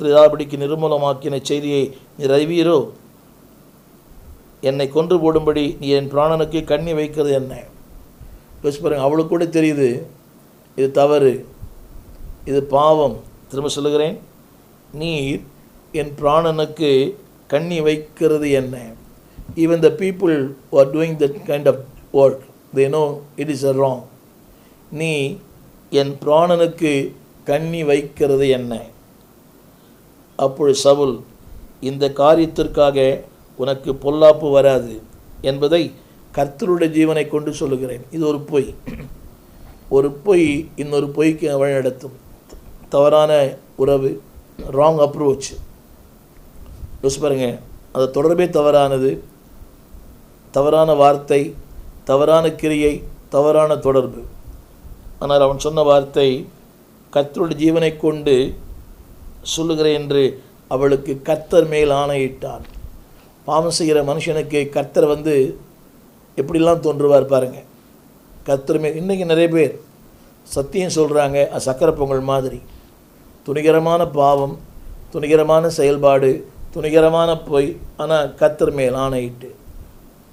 திராபடிக்கு நிர்மூலமாக்கின செய்தியை நீ அறிவீரோ? என்னை கொன்று போடும்படி நீ என் பிராணனுக்கு கண்ணி வைக்கிறது என்ன? யோசிச்சு பாருங்க அவளுக்கு கூட தெரியுது இது தவறு இது பாவம். திரும்ப சொல்லுகிறேன் நீர் என் பிராணனுக்கு கண்ணி வைக்கிறது என்ன? Even the people are doing that kind of work they know it is a wrong நீ என் பிராணனுக்கு கண்ணி வைக்கிறது என்ன? அப்பொழுது சவுல் இந்த காரியத்திற்காக உனக்கு பொல்லாப்பு வராது என்பதை கர்த்தருடைய ஜீவனை கொண்டு சொல்லுகிறேன். இது ஒரு பொய். ஒரு பொய் இன்னொரு பொய்க்கு வழிநடத்தும். தவறான உறவு ராங் அப்ரோச் யோசி பாருங்க. அது தொடர்பே தவறானது. தவறான வார்த்தை தவறான கிரியை தவறான தொடர்பு. ஆனால் அவன் சொன்ன வார்த்தை கர்த்தருடைய ஜீவனை கொண்டு சொல்லுகிறேன் என்று அவளுக்கு கர்த்தர் மேல் ஆணையிட்டான். பாவம் செய்கிற மனுஷனுக்கு கர்த்தர் வந்து எப்படிலாம் தோன்றுவார் பாருங்க. கர்த்தர் மேல் இன்றைக்கி நிறைய பேர் சத்தியம் சொல்கிறாங்க சக்கரை பொங்கல் மாதிரி. துணிகரமான பாவம் துணிகரமான செயல்பாடு துணிகரமான பொய் ஆனால் கத்தர் மேல் ஆணையிட்டு.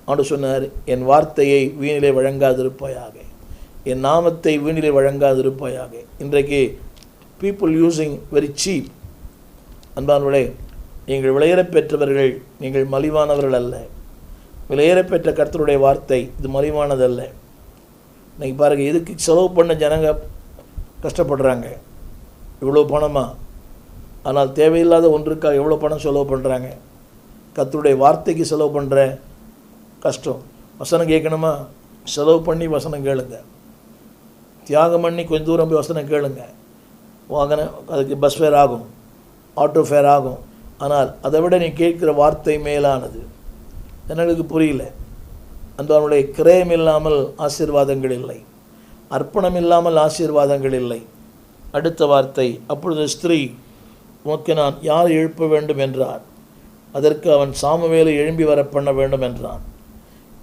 அவன் சொன்னார் என் வார்த்தையை வீணிலே வழங்காதிருப்பாயாக. என் நாமத்தை வீணிலே வழங்காதிருப்பாயாக. இன்றைக்கு பீப்புள் யூஸிங் வெரி சீப் அன்பானவர்களே நீங்கள் விளையரப் பெற்றவர்கள் நீங்கள் மலிவானவர்கள் அல்ல. விளையரப் பெற்ற கர்த்தருடைய வார்த்தை இது மலிவானதல்ல. இன்றைக்கி பாருங்கள் இதுக்கு செலவு பண்ண ஜனங்க கஷ்டப்படுறாங்க? இவ்வளோ பணமா? ஆனால் தேவையில்லாத ஒன்றுக்காக எவ்வளோ பணம் செலவு பண்ணுறாங்க கத்தருடைய வார்த்தைக்கு செலவு பண்ணுற கஷ்டம். வசனம் கேட்கணுமா? செலவு பண்ணி வசனம் கேளுங்க. தியாகம் பண்ணி கொஞ்சம் தூரம் போய் வசனம் கேளுங்க. வாகனம் அதுக்கு பஸ் ஃபேர் ஆகும். ஆட்டோ ஃபேர் ஆகும். ஆனால் அதை விட நீ கேட்கிற வார்த்தை மேலானது. எனக்கு புரியல. அந்த அவனுடைய கிரயம் இல்லாமல் ஆசீர்வாதங்கள் இல்லை. அர்ப்பணம் இல்லாமல் ஆசீர்வாதங்கள் இல்லை. அடுத்த வார்த்தை அப்பொழுது ஸ்திரீ உனக்கு நான் யார் எழுப்ப வேண்டும் என்றார்? அதற்கு அவன் சாமுவேலை எழும்பி வர பண்ண வேண்டும் என்றான்.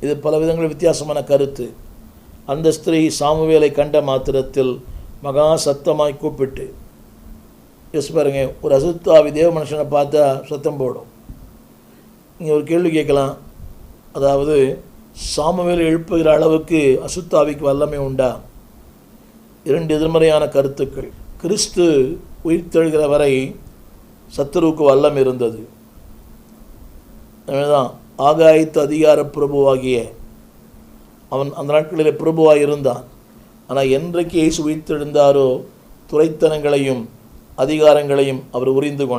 இது பல விதங்களில் வித்தியாசமான கருத்து. அந்த ஸ்திரீ சாமுவேலை கண்ட மாத்திரத்தில் மகா சத்தமாய் கூப்பிட்டு எஸ் பாருங்க ஒரு அசுத்தாவி தேவ மனுஷனை பார்த்தா சத்தம் போடும். நீங்கள் ஒரு கேள்வி கேட்கலாம். அதாவது சாமவேல் எழுப்புகிற அளவுக்கு அசுத்தாவிக்கு வல்லமை உண்டா? இரண்டு எதிர்மறையான கருத்துக்கள். கிறிஸ்து உயிர்த்தெழுகிற வரை சத்துருவுக்கு வல்லம் இருந்தது. தான் ஆகாயத்து அதிகார பிரபுவாகிய அவன் அந்த நாட்களில் பிரபுவாக இருந்தான். ஆனால் என்றைக்கு இயேசு உயிர்த்தெழுந்தாரோ துறைத்தனங்களையும் அதிகாரங்களையும் அவர் உரிந்து கொண்டார்.